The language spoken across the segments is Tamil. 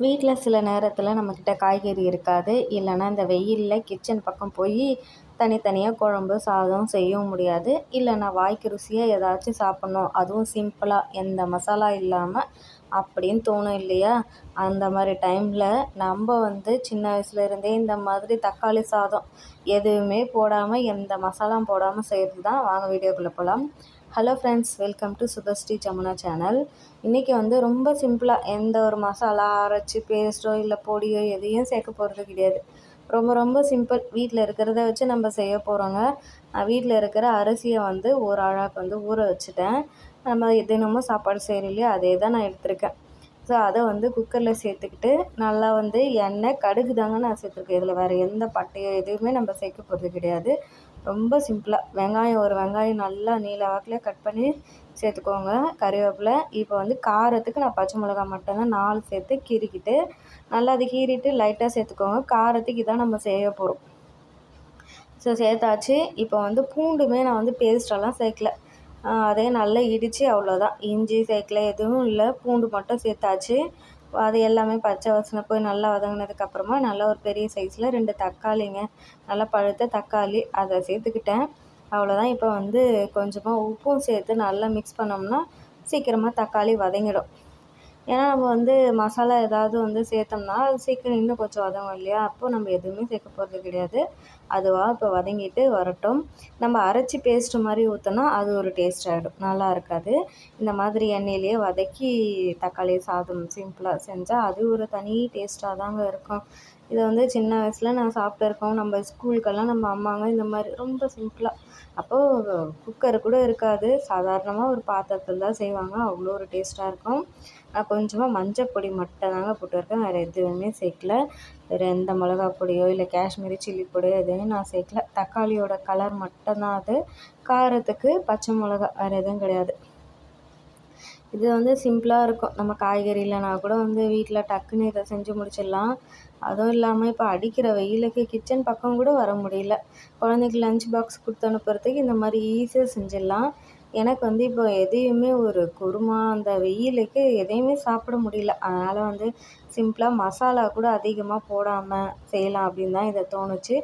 வீட்டில் சில நேரத்தில் நம்மக்கிட்ட காய்கறி இருக்காது. இல்லைன்னா இந்த வெயிலில் கிச்சன் பக்கம் போய் தனித்தனியாக குழம்பு சாதம் செய்யவும் முடியாது. இல்லைன்னா வாய்க்கு ருசியாக ஏதாச்சும் சாப்பிட்ணும். அதுவும் சிம்பிளாக எந்த மசாலா இல்லாமல் அப்படின்னு தோணும் இல்லையா? அந்த மாதிரி டைமில் நம்ம வந்து சின்ன வயசுலேருந்தே இந்த மாதிரி தக்காளி சாதம் எதுவுமே போடாமல் எந்த மசாலாம் போடாமல் செய்கிறது தான் வாங்க வீடியோக்குள்ளே போகலாம் hello friends welcome to Subhashree Jamuna channel இன்றைக்கி வந்து ரொம்ப சிம்பிளாக எந்த ஒரு மசாலா அரைச்சி பேஸ்ட்டோ இல்லை பொடியோ எதையும் சேர்க்க போகிறது கிடையாது. ரொம்ப ரொம்ப சிம்பிள். வீட்டில் இருக்கிறத வச்சு நம்ம செய்ய போகிறோங்க நான் வீட்டில் இருக்கிற அரிசியை வந்து ஒரு அழாக்கு வந்து ஊற வச்சுட்டேன். நம்ம தினமும் சாப்பாடு செய்கிறோம் இல்லையா அதே தான் நான் எடுத்திருக்கேன். ஸோ அதை வந்து குக்கரில் சேர்த்துக்கிட்டு நல்லா வந்து எண்ணெய் கடுகு தாங்க நான் சேர்த்துருக்கேன். இதில் வேறு எந்த பட்டையோ எதுவுமே நம்ம சேர்க்க போகிறது கிடையாது. ரொம்ப சிம்பிளாக வெங்காயம் ஒரு வெங்காயம் நல்லா நீல வாக்கில் கட் பண்ணி சேர்த்துக்கோங்க. கறிவேப்பிலை இப்போ வந்து காரத்துக்கு நான் பச்சை மிளகா மட்டும்தான் நாலு சேர்த்து கீறிக்கிட்டு நல்லா அது கீறிட்டு லைட்டாக சேர்த்துக்கோங்க. காரத்துக்கு இதான் நம்ம செய்ய போகிறோம் ஸோ சேர்த்தாச்சு. இப்போ வந்து பூண்டுமே நான் வந்து பேஸ்டெல்லாம் சேர்க்கல. அதே நல்லா இடித்து அவ்வளோதான் இஞ்சி சேர்க்கல எதுவும் இல்லை. பூண்டு மட்டும் சேர்த்தாச்சு. அது எல்லாமே பச்சை வாசனை போய் நல்லா வதங்கினதுக்கப்புறமா நல்லா ஒரு பெரிய சைஸில் ரெண்டு தக்காளிங்க. நல்லா பழுத்த தக்காளி. அதை சேர்த்துக்கிட்டேன். அவ்வளோதான் இப்போ வந்து கொஞ்சமாக உப்பும் சேர்த்து நல்லா மிக்ஸ் பண்ணோம்னா சீக்கிரமாக தக்காளி வதங்கிடும். ஏன்னா நம்ம வந்து மசாலா ஏதாவது வந்து சேர்த்தோம்னா அது சீக்கிரம் இன்னும் கொஞ்சம் வதங்கும் இல்லையா? அப்போது நம்ம எதுவுமே சேர்க்க போகிறது கிடையாது. அதுவாக இப்போ வதங்கிட்டு வரட்டும். நம்ம அரைச்சி பேஸ்ட்டு மாதிரி ஊற்றினா அது ஒரு டேஸ்ட் ஆகிடும் நல்லா இருக்காது. இந்த மாதிரி எண்ணெயிலேயே வதக்கி தக்காளி சாதம் சிம்பிளாக செஞ்சால் அது ஒரு தனி டேஸ்ட்டாக தாங்க இருக்கும். இதை வந்து சின்ன வயசில் நான் சாப்பிட்டுருக்கோம் நம்ம ஸ்கூலுக்கெல்லாம் நம்ம அம்மாங்க இந்த மாதிரி ரொம்ப சிம்பிளாக அப்போது குக்கர் கூட இருக்காது. சாதாரணமாக ஒரு பாத்திரத்தில் தான் செய்வாங்க. அவ்வளோ ஒரு டேஸ்ட்டாக இருக்கும். நான் கொஞ்சமாக மஞ்சள் பொடி மட்டும் தாங்க போட்டிருக்கேன். வேறு எதுவுமே சேர்க்கல. வேறு எந்த மிளகா பொடியோ இல்லை காஷ்மீரி சில்லி பொடியோ எதுவும் நான் சேர்க்கல. தக்காளியோட கலர் மட்டும்தான் அது. காரத்துக்கு பச்சை மிளகா வேறு எதுவும் கிடையாது. இது வந்து சிம்பிளாக இருக்கும். நம்ம காய்கறி இல்லைனா கூட வந்து வீட்டில் டக்குன்னு இதை செஞ்சு முடிச்சிடலாம். அதுவும் இல்லாமல் இப்போ அடிக்கிற வெயிலுக்கு கிச்சன் பக்கம் கூட வர முடியல. குழந்தைக்கு லஞ்ச் பாக்ஸ் கொடுத்து அனுப்புறதுக்கு இந்த மாதிரி ஈஸியாக செஞ்சிடலாம். எனக்கு வந்து இப்போ எதையுமே ஒரு குருமா அந்த வெயிலுக்கு எதையுமே சாப்பிட முடியல. அதனால் வந்து சிம்பிளாக மசாலா கூட அதிகமாக போடாமல் செய்யலாம் அப்படின்னு தான் இதை தோணுச்சு.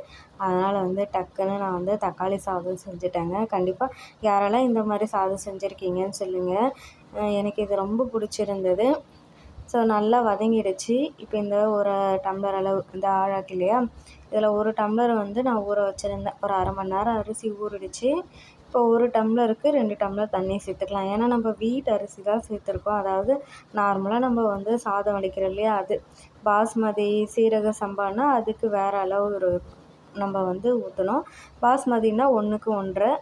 அதனால் வந்து டக்குன்னு நான் வந்து தக்காளி சாதம் செஞ்சுட்டேங்க. கண்டிப்பாக யாரெல்லாம் இந்த மாதிரி சாதம் செஞ்சுருக்கீங்கன்னு சொல்லுங்கள் எனக்கு இது ரொம்ப பிடிச்சிருந்தது. ஸோ நல்லா வதங்கிடுச்சு. இப்போ இந்த ஒரு டம்ளர் அளவு இந்த ஆழாக்கு இல்லையா? இதில் ஒரு டம்ளர் வந்து நான் ஊற வச்சுருந்தேன். ஒரு அரை மணி நேரம் அரிசி ஊறிடுச்சு. இப்போ ஒரு டம்ளருக்கு ரெண்டு டம்ளர் தண்ணி சேர்த்துக்கலாம். ஏன்னா நம்ம வீட்டு அரிசி தான் சேர்த்துருக்கோம். அதாவது நார்மலாக நம்ம வந்து சாதம் வடிக்கிறோம் இல்லையா? அது பாஸ்மதி சீரக சம்பானா அதுக்கு வேறு அளவு ஒரு நம்ம வந்து ஊற்றணும் பாஸ்மதினா ஒன்றுக்கு ஒன்றரை.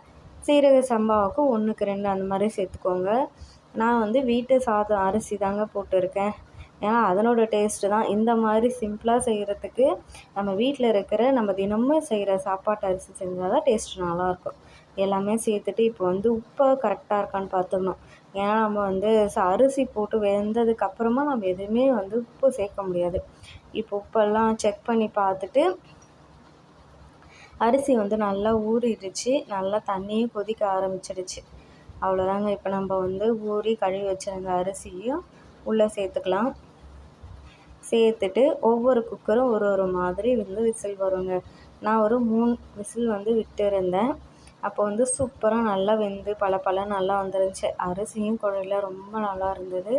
சீரக சம்பாவுக்கு ஒன்றுக்கு ரெண்டு அந்த மாதிரி சேர்த்துக்கோங்க. நான் வந்து வீட்டு சாதம் அரிசி தாங்க போட்டிருக்கேன். ஏன்னா அதனோட டேஸ்ட்டு தான். இந்த மாதிரி சிம்பிளாக செய்கிறதுக்கு நம்ம வீட்டில் இருக்கிற நம்ம தினமும் செய்கிற சாப்பாட்டு அரிசி செஞ்சால் தான் டேஸ்ட்டு நல்லாயிருக்கும் எல்லாமே சேர்த்துட்டு இப்போ வந்து உப்பு கரெக்டாக இருக்கான்னு பார்த்துக்கணும் ஏன்னா நம்ம வந்து அரிசி போட்டு வெந்ததுக்கப்புறமா நம்ம எதுவுமே வந்து உப்பு சேர்க்க முடியாது. இப்போ உப்பெல்லாம் செக் பண்ணி பார்த்துட்டு அரிசி வந்து நல்லா ஊறிடுச்சு. நல்லா தண்ணியும் கொதிக்க ஆரம்பிச்சிடுச்சு. அவ்வளோதாங்க இப்போ நம்ம வந்து ஊறி கழுவி வச்சுருந்த அரிசியும் உள்ளே சேர்த்துக்கலாம். சேர்த்துட்டு ஒவ்வொரு குக்கரும் ஒரு ஒரு மாதிரி வந்து விசில் வருங்க. நான் ஒரு மூணு விசில் வந்து விட்டுருந்தேன். அப்போ வந்து சூப்பராக நல்லா வெந்து பல பல நல்லா வந்துருந்துச்சு. அரிசியும் குழையில ரொம்ப நல்லா இருந்தது.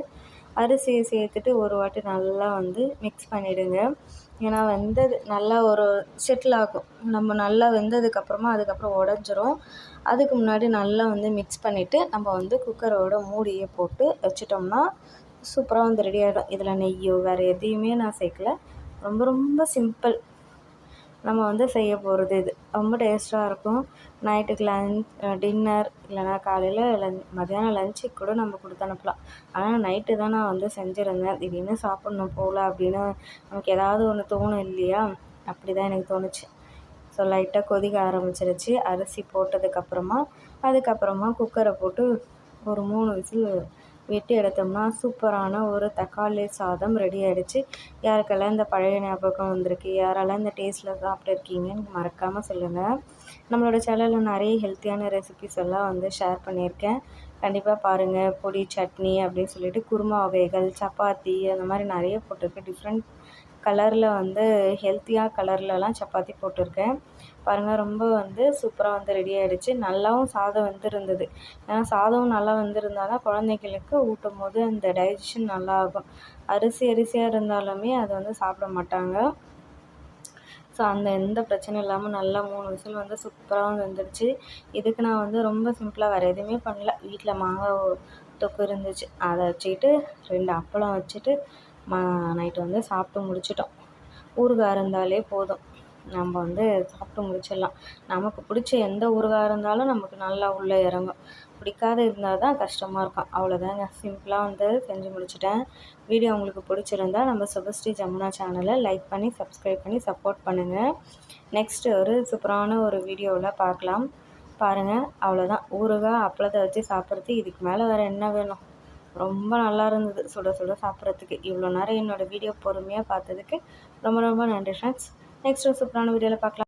அரிசியை சேர்த்துட்டு ஒரு வாட்டி நல்லா வந்து மிக்ஸ் பண்ணிவிடுங்க ஏன்னா வெந்தது நல்லா ஒரு செட்டில் ஆகும். நம்ம நல்லா வெந்ததுக்கப்புறமா அதுக்கப்புறம் உடஞ்சிரும். அதுக்கு முன்னாடி நல்லா வந்து மிக்ஸ் பண்ணிவிட்டு நம்ம வந்து குக்கரோட மூடியை போட்டு வச்சிட்டோம்னா சூப்பராக வந்து ரெடி ஆகிடும் இதில் நெய்யோ வேறு எதையுமே நான் சேர்க்கல. ரொம்ப ரொம்ப சிம்பிள் நம்ம வந்து செய்ய போகிறது இது. ரொம்ப டேஸ்ட்டாக இருக்கும். நைட்டுக்கு லஞ்ச் டின்னர் இல்லைனா காலையில் லஞ்ச் மத்தியானம் லஞ்சுக்கு கூட நம்ம கொடுத்து அனுப்பலாம். ஆனால் நைட்டு தான் நான் வந்து செஞ்சுருந்தேன். திடீர்னு சாப்பிட்ணும் போகல அப்படின்னு நமக்கு ஏதாவது ஒன்று தோணும் இல்லையா? அப்படி தான் எனக்கு தோணுச்சு. ஸோ லைட்டாக கொதிக்க ஆரம்பிச்சிருச்சு. அரிசி போட்டதுக்கப்புறமா அதுக்கப்புறமா குக்கரை போட்டு ஒரு மூணு விசில் வெட்டி எடுத்தோம்னா சூப்பரான ஒரு தக்காளி சாதம் ரெடி ஆகிடுச்சு யாருக்கெல்லாம் இந்த பழைய ஞாபகம் வந்திருக்கு யாரெல்லாம் இந்த டேஸ்ட்டில் சாப்பிட்டுருக்கீங்கன்னு மறக்காமல் சொல்லுங்கள் நம்மளோட சேனலில் நிறைய ஹெல்த்தியான ரெசிபிஸ் எல்லாம் வந்து ஷேர் பண்ணியிருக்கேன். கண்டிப்பாக பாருங்கள் பொடி சட்னி அப்படின்னு சொல்லிட்டு குருமா வகைகள் சப்பாத்தி அந்த மாதிரி நிறைய போட்டிருக்கு. டிஃப்ரெண்ட் கலரில் வந்து ஹெல்த்தியாக கலர்லலாம் சப்பாத்தி போட்டிருக்கேன். பாருங்கள் ரொம்ப வந்து சூப்பராக வந்து ரெடி ஆகிடுச்சு நல்லாவும் சாதம் வந்துருந்தது. ஏன்னா சாதம் நல்லா வந்திருந்தால் தான் குழந்தைங்களுக்கு ஊட்டும் போது அந்த டைஜஷன் நல்லா ஆகும் அரிசி அரிசியாக இருந்தாலுமே அதை வந்து சாப்பிட மாட்டாங்க. ஸோ அந்த எந்த பிரச்சனையும் இல்லாமல் நல்லா மூணு விசில் வந்து சூப்பராக வந்துடுச்சு இதுக்கு நான் வந்து ரொம்ப சிம்பிளாக வேறு எதுவுமே பண்ணல. வீட்டில் மாங்காய் தொக்கு இருந்துச்சு. அதை வச்சுக்கிட்டு ரெண்டு அப்பளம் வச்சுட்டு நைட்டு வந்து சாப்பிட்டு முடிச்சிட்டோம். ஊறுகாய் இருந்தாலே போதும். நம்ம வந்து சாப்பிட்டு முடிச்சிடலாம். நமக்கு பிடிச்ச எந்த ஊறுகாய் இருந்தாலும் நமக்கு நல்லா உள்ளே இறங்கும். பிடிக்காத இருந்தால் தான் கஷ்டமாக இருக்கும். அவ்வளோதாங்க சிம்பிளாக வந்து செஞ்சு முடிச்சிட்டேன். வீடியோ உங்களுக்கு பிடிச்சிருந்தா நம்ம சுபஸ்ரீ ஜமுனா சேனலை லைக் பண்ணி சப்ஸ்கிரைப் பண்ணி சப்போர்ட் பண்ணுங்கள் நெக்ஸ்ட் ஒரு சூப்பரான ஒரு வீடியோவில் பார்க்கலாம். பாருங்கள் அவ்வளோதான் ஊறுகாய் அப்பளத்தை வச்சு சாப்பிட்றது இதுக்கு மேலே வேறு என்ன வேணும்? ரொம்ப நல்லா இருந்தது சுட சுட சாப்பிட்றதுக்கு. இவ்வளோ நேரம் என்னோடய வீடியோ பொறுமையாக பார்த்ததுக்கு ரொம்ப ரொம்ப நன்றி ஃப்ரெண்ட்ஸ் நெக்ஸ்ட் ஒரு சூப்பரான வீடியோவில் பார்க்கலாம்.